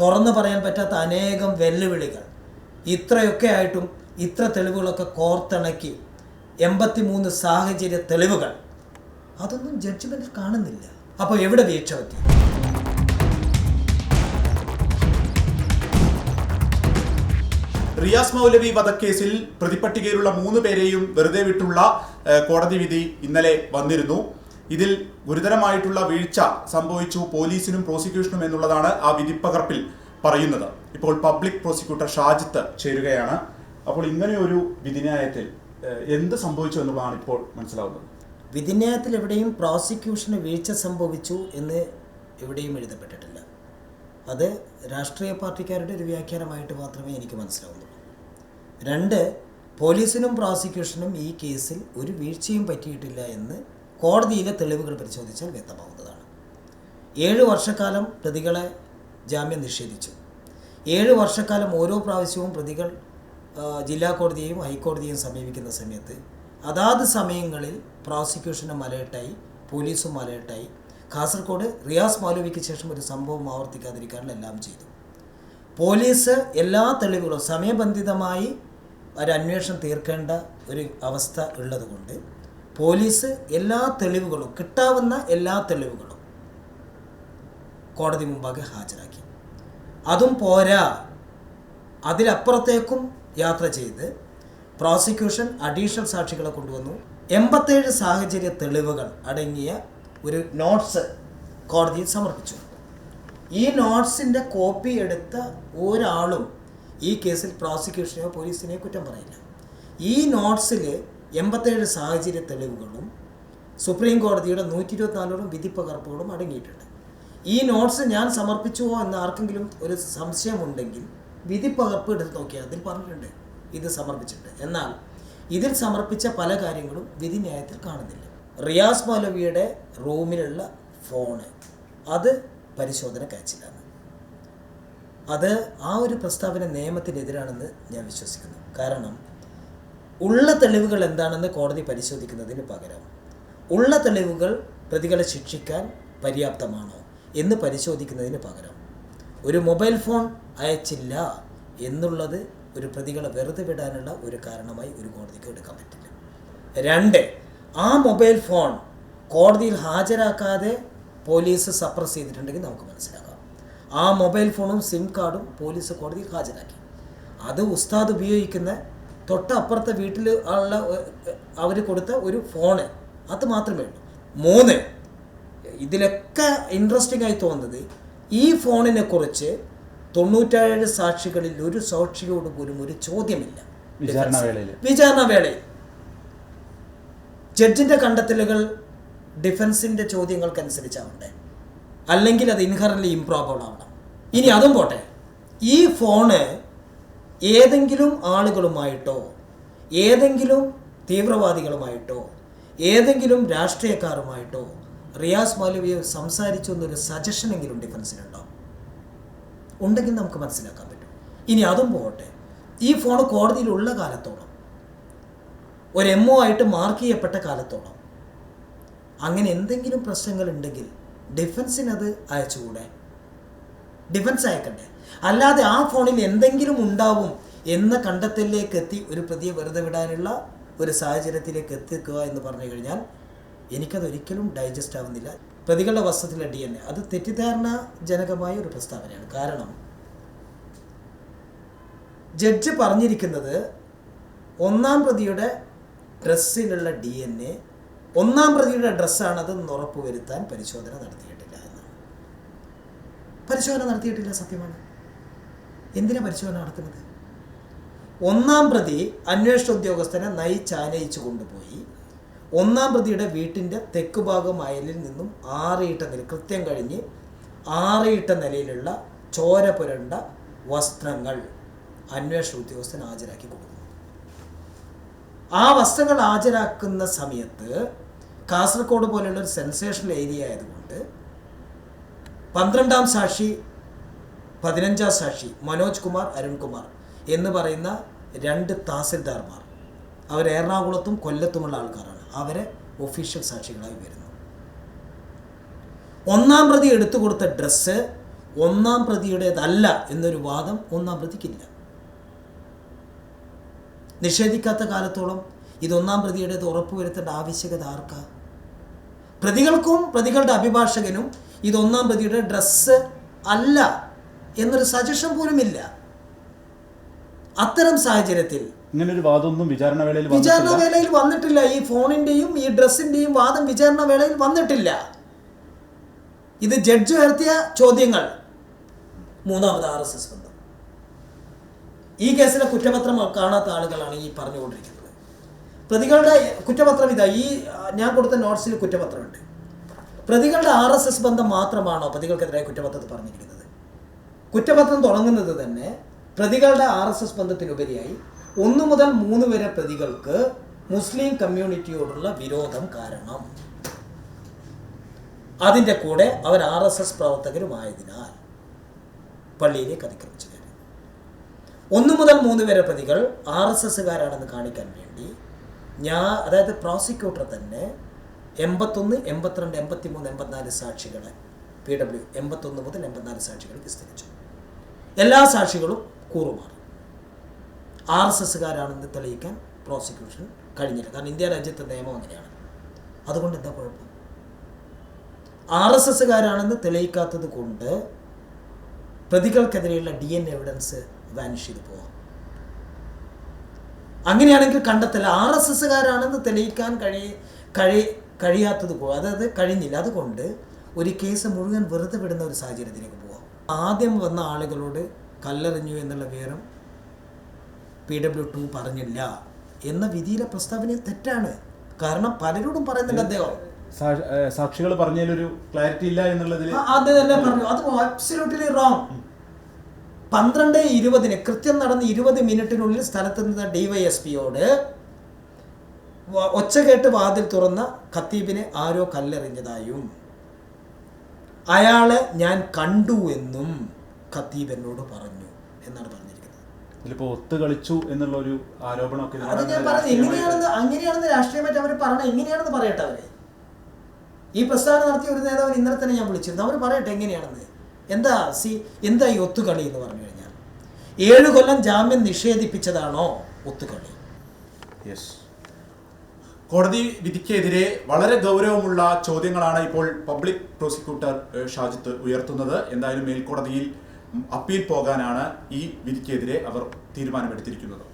തുറന്നു പറയാൻ പറ്റാത്ത അനേകം വെല്ലുവിളികൾ. ഇത്രയൊക്കെ ആയിട്ടും ഇത്ര തെളിവുകളൊക്കെ കോർത്തിണക്കി എൺപത്തി മൂന്ന് സാഹചര്യ തെളിവുകൾ. അതൊന്നും ജഡ്ജ്മെന്റിൽ കാണുന്നില്ല. അപ്പോൾ എവിടെ വീഴ്ച പറ്റി? റിയാസ് മൗലവി വധക്കേസിൽ പ്രതിപ്പട്ടികയിലുള്ള മൂന്ന് പേരെയും വെറുതെ വിട്ടുള്ള കോടതി വിധി ഇന്നലെ വന്നിരുന്നു. ഇതിൽ ഗുരുതരമായിട്ടുള്ള വീഴ്ച സംഭവിച്ചു പോലീസിനും പ്രോസിക്യൂഷനും എന്നുള്ളതാണ് ആ വിധിപ്പകർപ്പിൽ പറയുന്നത്. ഇപ്പോൾ പബ്ലിക് പ്രോസിക്യൂട്ടർ ഷാജിത്ത് ചേരുകയാണ്. അപ്പോൾ ഇങ്ങനെ ഒരു വിധിന്യായത്തിൽ എന്ത് സംഭവിച്ചു എന്നുള്ളതാണ് ഇപ്പോൾ മനസ്സിലാവുന്നത്. വിധിന്യായത്തിൽ എവിടെയും പ്രോസിക്യൂഷന് വീഴ്ച സംഭവിച്ചു എന്ന് എവിടെയും എഴുതപ്പെട്ടിട്ടില്ല. അത് രാഷ്ട്രീയ പാർട്ടിക്കാരുടെ ഒരു വ്യാഖ്യാനമായിട്ട് മാത്രമേ എനിക്ക് മനസ്സിലാവുന്നുള്ളൂ. രണ്ട് പോലീസിനും പ്രോസിക്യൂഷനും ഈ കേസിൽ ഒരു വീഴ്ചയും പറ്റിയിട്ടില്ല എന്ന് കോടതിയിലെ തെളിവുകൾ പരിശോധിച്ചാൽ വ്യക്തമാവുന്നതാണ്. ഏഴ് വർഷക്കാലം പ്രതികളെ ജാമ്യം നിഷേധിച്ചു. ഏഴ് വർഷക്കാലം ഓരോ പ്രാവശ്യവും പ്രതികൾ ജില്ലാ കോടതിയെയും ഹൈക്കോടതിയെയും സമീപിക്കുന്ന സമയത്ത് അതാത് സമയങ്ങളിൽ പ്രോസിക്യൂഷനും മലയിട്ടായി പോലീസും മലയിട്ടായി കാസർഗോഡ് റിയാസ് മാലുവിക്ക് ശേഷം ഒരു സംഭവം ആവർത്തിക്കാതിരിക്കാനുള്ള എല്ലാം ചെയ്തു. പോലീസ് എല്ലാ തെളിവുകളും സമയബന്ധിതമായി ഒരു അന്വേഷണം തീർക്കേണ്ട ഒരു അവസ്ഥ ഉള്ളതുകൊണ്ട് പോലീസ് എല്ലാ തെളിവുകളും കിട്ടാവുന്ന എല്ലാ തെളിവുകളും കോടതി മുമ്പാകെ ഹാജരാക്കി. അതും പോരാ. അതിലപ്പുറത്തേക്കും യാത്ര ചെയ്ത് പ്രോസിക്യൂഷൻ അഡീഷണൽ സാക്ഷികളെ കൊണ്ടുവന്നു. എൺപത്തേഴ് സാഹചര്യ തെളിവുകൾ അടങ്ങിയ ഒരു നോട്ട്സ് കോടതിയിൽ സമർപ്പിച്ചു. ഈ നോട്ട്സിന്റെ കോപ്പി എടുത്ത ഒരാളും ഈ കേസിൽ പ്രോസിക്യൂഷനെയോ പോലീസിനെയോ കുറ്റം പറയില്ല. ഈ നോട്ട്സിൽ എൺപത്തേഴ് സാഹചര്യ തെളിവുകളും സുപ്രീം കോടതിയുടെ നൂറ്റി ഇരുപത്തിനാലോളം വിധിപ്പകർപ്പുകളും അടങ്ങിയിട്ടുണ്ട്. ഈ നോട്ട്സ് ഞാൻ സമർപ്പിച്ചുവോ എന്ന് ആർക്കെങ്കിലും ഒരു സംശയമുണ്ടെങ്കിൽ വിധിപ്പകർപ്പ് എടുത്ത് നോക്കിയാൽ അതിൽ പറഞ്ഞിട്ടുണ്ട്. ഇത് സമർപ്പിച്ചിട്ടുണ്ട്. എന്നാൽ ഇതിൽ സമർപ്പിച്ച പല കാര്യങ്ങളും വിധിന്യായത്തിൽ കാണുന്നില്ല. റിയാസ് മൗലവിയുടെ റൂമിലുള്ള ഫോണ് അത് പരിശോധന കാച്ചിലാണ്. അത് ആ ഒരു പ്രസ്താവന നിയമത്തിനെതിരാണെന്ന് ഞാൻ വിശ്വസിക്കുന്നു. കാരണം ഉള്ള തെളിവുകൾ എന്താണെന്ന് കോടതി പരിശോധിക്കുന്നതിന് പകരം ഉള്ള തെളിവുകൾ പ്രതികളെ ശിക്ഷിക്കാൻ പര്യാപ്തമാണോ എന്ന് പരിശോധിക്കുന്നതിന് പകരം ഒരു മൊബൈൽ ഫോൺ അയച്ചില്ല എന്നുള്ളത് ഒരു പ്രതികളെ വെറുതെ വിടാനുള്ള ഒരു കാരണമായി ഒരു കോടതിക്ക് എടുക്കാൻ പറ്റില്ല. രണ്ട് ആ മൊബൈൽ ഫോൺ കോടതിയിൽ ഹാജരാക്കാതെ പോലീസ് സപ്രസ് ചെയ്തിട്ടുണ്ടെങ്കിൽ നമുക്ക് മനസ്സിലാക്കാം. ആ മൊബൈൽ ഫോണും സിം കാർഡും പോലീസ് കോടതിയിൽ ഹാജരാക്കി. അത് ഉസ്താദ് ഉപയോഗിക്കുന്ന തൊട്ടപ്പുറത്തെ വീട്ടിൽ ഉള്ള അവർ കൊടുത്ത ഒരു ഫോണ്. അത് മാത്രമേ ഉള്ളൂ. മൂന്ന് ഇതിലൊക്കെ ഇൻട്രസ്റ്റിംഗ് ആയി തോന്നുന്നത് ഈ ഫോണിനെ കുറിച്ച് തൊണ്ണൂറ്റേഴ് സാക്ഷികളിൽ ഒരു സാക്ഷിയോട് പോലും ഒരു ചോദ്യമില്ല. വിചാരണ വേളയിൽ. ജഡ്ജിന്റെ കണ്ടെത്തലുകൾ ഡിഫൻസിന്റെ ചോദ്യങ്ങൾക്കനുസരിച്ചാവണ്ടേ അല്ലെങ്കിൽ അത് ഇൻഹറൻലി ഇംപ്രോബിൾ ആവണം. ഇനി അതും പോട്ടെ. ഈ ഫോണ് ഏതെങ്കിലും ആളുകളുമായിട്ടോ ഏതെങ്കിലും തീവ്രവാദികളുമായിട്ടോ ഏതെങ്കിലും രാഷ്ട്രീയക്കാരുമായിട്ടോ റിയാസ് മൗലവിയെ സംസാരിച്ചു എന്നൊരു സജഷനെങ്കിലും ഡിഫൻസിനുണ്ടോ ഉണ്ടെങ്കിൽ നമുക്ക് മനസ്സിലാക്കാൻ പറ്റും. ഇനി അതും പോകട്ടെ. ഈ ഫോൺ കോടതിയിലുള്ള കാലത്തോളം ഒരു എം ഒ ആയിട്ട് മാർക്ക് ചെയ്യപ്പെട്ട കാലത്തോളം അങ്ങനെ എന്തെങ്കിലും പ്രശ്നങ്ങൾ ഉണ്ടെങ്കിൽ ഡിഫൻസിനത് അയച്ചുകൂടെ? ഡിഫൻസ് അയക്കണ്ടേ അല്ലാതെ ആ ഫോണിൽ എന്തെങ്കിലും ഉണ്ടാവും എന്ന കണ്ടെത്തലിലേക്ക് എത്തി ഒരു പ്രതിയെ വെറുതെ വിടാനുള്ള ഒരു സാഹചര്യത്തിലേക്ക് എത്തിക്കുക എന്ന് പറഞ്ഞു കഴിഞ്ഞാൽ എനിക്കത് ഒരിക്കലും ഡൈജസ്റ്റ് ആവുന്നില്ല. പ്രതികളുടെ വസ്ത്രത്തിലെ ഡി എൻ എ അത് തെറ്റിദ്ധാരണജനകമായ ഒരു പ്രസ്താവനയാണ്. കാരണം ജഡ്ജ് പറഞ്ഞിരിക്കുന്നത് ഒന്നാം പ്രതിയുടെ ഡ്രസ്സിലുള്ള ഡി എൻ എ ഒന്നാം പ്രതിയുടെ ഡ്രസ്സാണതെന്ന് ഉറപ്പുവരുത്താൻ പരിശോധന നടത്തിയിട്ടില്ല. പരിശോധന നടത്തിയിട്ടില്ല സത്യമാണ്. എന്തിനാ പരിശോധന നടത്തുന്നത്? ഒന്നാം പ്രതി അന്വേഷണ ഉദ്യോഗസ്ഥനെ നയിച്ചാനയിച്ചു കൊണ്ടുപോയി. ഒന്നാം പ്രതിയുടെ വീട്ടിന്റെ തെക്ക് ഭാഗം അയലിൽ നിന്നും ആറിയിട്ട നില കൃത്യം കഴിഞ്ഞ് ആറിയിട്ട നിലയിലുള്ള ചോര പുരണ്ട വസ്ത്രങ്ങൾ അന്വേഷണ ഉദ്യോഗസ്ഥൻ ഹാജരാക്കി കൊടുക്കുന്നു. ആ വസ്ത്രങ്ങൾ ഹാജരാക്കുന്ന സമയത്ത് കാസർഗോഡ് പോലെയുള്ള ഒരു സെൻസേഷണൽ ഏരിയ ആയതുകൊണ്ട് പന്ത്രണ്ടാം സാക്ഷി പതിനഞ്ചാം സാക്ഷി മനോജ് കുമാർ അരുൺകുമാർ എന്ന് പറയുന്ന രണ്ട് തഹസിൽദാർമാർ. അവർ എറണാകുളത്തും കൊല്ലത്തുമുള്ള ആൾക്കാരാണ്. അവരെ ഒഫീഷ്യൽ സാക്ഷികളായി വരുന്നു. ഒന്നാം പ്രതി എടുത്തു കൊടുത്ത ഡ്രസ്സ് ഒന്നാം പ്രതിയുടേതല്ല എന്നൊരു വാദം ഒന്നാം പ്രതിക്കില്ല. നിഷേധിക്കാത്ത കാലത്തോളം ഇത് ഒന്നാം പ്രതിയുടേത് ഉറപ്പുവരുത്തേണ്ട ആവശ്യകത ആർക്കാ? പ്രതികൾക്കും പ്രതികളുടെ അഭിഭാഷകനും ഇത് ഒന്നാം പ്രതിയുടെ ഡ്രസ്സ് അല്ല എന്നൊരു സജഷൻ പോലും ഇല്ല അത്തരം സാഹചര്യത്തിൽ ഇങ്ങനെ ഒരു വാദമൊന്നും വിചാരണ വേളയിൽ വിചാരണ വന്നിട്ടില്ല വേളയിൽ വന്നിട്ടില്ല. ഈ ഫോണിന്റെയും ഈ ഡ്രസ്സിന്റെയും വാദം വിചാരണ വേളയിൽ വന്നിട്ടില്ല. ഇത് ജഡ്ജ് ഉയർത്തിയ ചോദ്യങ്ങൾ. മൂന്നാമത് ആർ എസ് എസ് ബന്ധം. ഈ കേസിലെ കുറ്റപത്രം കാണാത്ത ആളുകളാണ് ഈ പറഞ്ഞുകൊണ്ടിരിക്കുന്നത്. പ്രതികളുടെ കുറ്റപത്രം ഇതാ ഈ ഞാൻ കൊടുത്ത നോട്ട്സിൽ കുറ്റപത്രമുണ്ട്. പ്രതികളുടെ ആർ എസ് എസ് ബന്ധം മാത്രമാണോ പ്രതികൾക്കെതിരായ കുറ്റപത്രത്തിൽ പറഞ്ഞിരിക്കുന്നത്? കുറ്റപത്രം തുടങ്ങുന്നത് തന്നെ പ്രതികളുടെ ആർ എസ് എസ് ബന്ധത്തിനുപരിയായി ഒന്ന് മുതൽ മൂന്ന് വരെ പ്രതികൾക്ക് മുസ്ലിം കമ്മ്യൂണിറ്റിയോടുള്ള വിരോധം കാരണം. അതിന്റെ കൂടെ അവർ ആർ എസ് എസ് പ്രവർത്തകരുമായതിനാൽ പള്ളിയിലേക്ക് അതിക്രമിച്ചു കയറി. ഒന്ന് മുതൽ മൂന്ന് വരെ പ്രതികൾ ആർ എസ് എസ്സുകാരാണെന്ന് കാണിക്കാൻ വേണ്ടി ഞാൻ അതായത് പ്രോസിക്യൂട്ടർ തന്നെ എൺപത്തൊന്ന് എൺപത്തിരണ്ട് എൺപത്തി മൂന്ന് എൺപത്തിനാല് സാക്ഷികൾ പി ഡബ്ല്യു എൺപത്തൊന്ന് മുതൽ എൺപത്തിനാല് സാക്ഷികൾ വിസ്തരിച്ചു. എല്ലാ സാക്ഷികളും കൂറുമാറി. ആർ എസ് എസ്സുകാരാണെന്ന് തെളിയിക്കാൻ പ്രോസിക്യൂഷൻ കഴിഞ്ഞില്ല. കാരണം ഇന്ത്യ രാജ്യത്തെ നിയമം അങ്ങനെയാണ്. അതുകൊണ്ട് എന്താ കുഴപ്പം? ആർ എസ് എസ്സുകാരാണെന്ന് തെളിയിക്കാത്തത് കൊണ്ട് പ്രതികൾക്കെതിരെയുള്ള ഡി എൻ എവിഡൻസ് വാനിഷ് ചെയ്ത് പോവാം. അങ്ങനെയാണെങ്കിൽ കണ്ടെത്തല്ല ആർ എസ് എസ്സുകാരാണെന്ന് തെളിയിക്കാൻ കഴി കഴി കഴിയാത്തത് പോകും അതായത് കഴിഞ്ഞില്ല. അതുകൊണ്ട് ഒരു കേസ് മുഴുവൻ വെറുതെ വിടുന്ന ഒരു സാഹചര്യത്തിലേക്ക് പോവാം. ആദ്യം വന്ന ആളുകളോട് കല്ലെറിഞ്ഞു എന്നുള്ള വിവരം പി ഡബ്ല്യു ടു പറഞ്ഞില്ല എന്ന വിധിയിലെ പ്രസ്താവന തെറ്റാണ്. കാരണം പലരോടും പറയുന്നുണ്ട് അദ്ദേഹം. സാക്ഷികൾ പറഞ്ഞതിലൊരു ക്ലാരിറ്റി ഇല്ല എന്നുള്ളതിൽ അത് തന്നെ പറഞ്ഞു. അത് അബ്സല്യൂട്ട്ലി റോങ് പന്ത്രണ്ട് ഇരുപതിന് കൃത്യം നടന്ന് ഇരുപത് മിനിറ്റിനുള്ളിൽ സ്ഥലത്ത് നിന്ന ഡിവൈഎസ്പിയോട് ഒച്ച കേട്ട് വാതിൽ തുറന്ന ഖത്തീബിനെ ആരോ കല്ലെറിഞ്ഞതായും അയാളെ ഞാൻ കണ്ടു എന്നും ഖത്തീബ് എന്നോട് പറഞ്ഞു എന്നാണ് പറഞ്ഞിരിക്കുന്നത്. ഇതിലിപ്പോ ഒത്തു കളിച്ചു എന്നുള്ള ഒരു ആരോപണമൊക്കെ അത് ഞാൻ പറഞ്ഞു എങ്ങനെയാണെന്ന് അങ്ങനെയാണെന്ന് രാഷ്ട്രീയമായിട്ട് അവർ പറഞ്ഞ എങ്ങനെയാണെന്ന് പറയട്ടെ അവർ. ഈ പ്രസ്താവന നടത്തിയ ഒരു നേതാവ് ഇന്നലെ തന്നെ ഞാൻ വിളിച്ചിരുന്നു. അവർ പറയട്ടെ എങ്ങനെയാണെന്ന്. എന്താ സി എന്താ ഈ ഒത്തുകളി എന്ന് പറഞ്ഞു കഴിഞ്ഞാൽ? ഏഴ് കൊല്ലം ജാമ്യം നിഷേധിപ്പിച്ചതാണോ ഒത്തുകളി? യെസ് കോടതി വിധിക്കെതിരെ വളരെ ഗൗരവമുള്ള ചോദ്യങ്ങളാണ് ഇപ്പോൾ പബ്ലിക് പ്രോസിക്യൂട്ടർ ഷാജിത്ത് ഉയർത്തുന്നത്. എന്തായാലും മേൽക്കോടതിയിൽ അപ്പീൽ പോകാനാണ് ഈ വിധിക്കെതിരെ അവർ തീരുമാനമെടുത്തിരിക്കുന്നത്.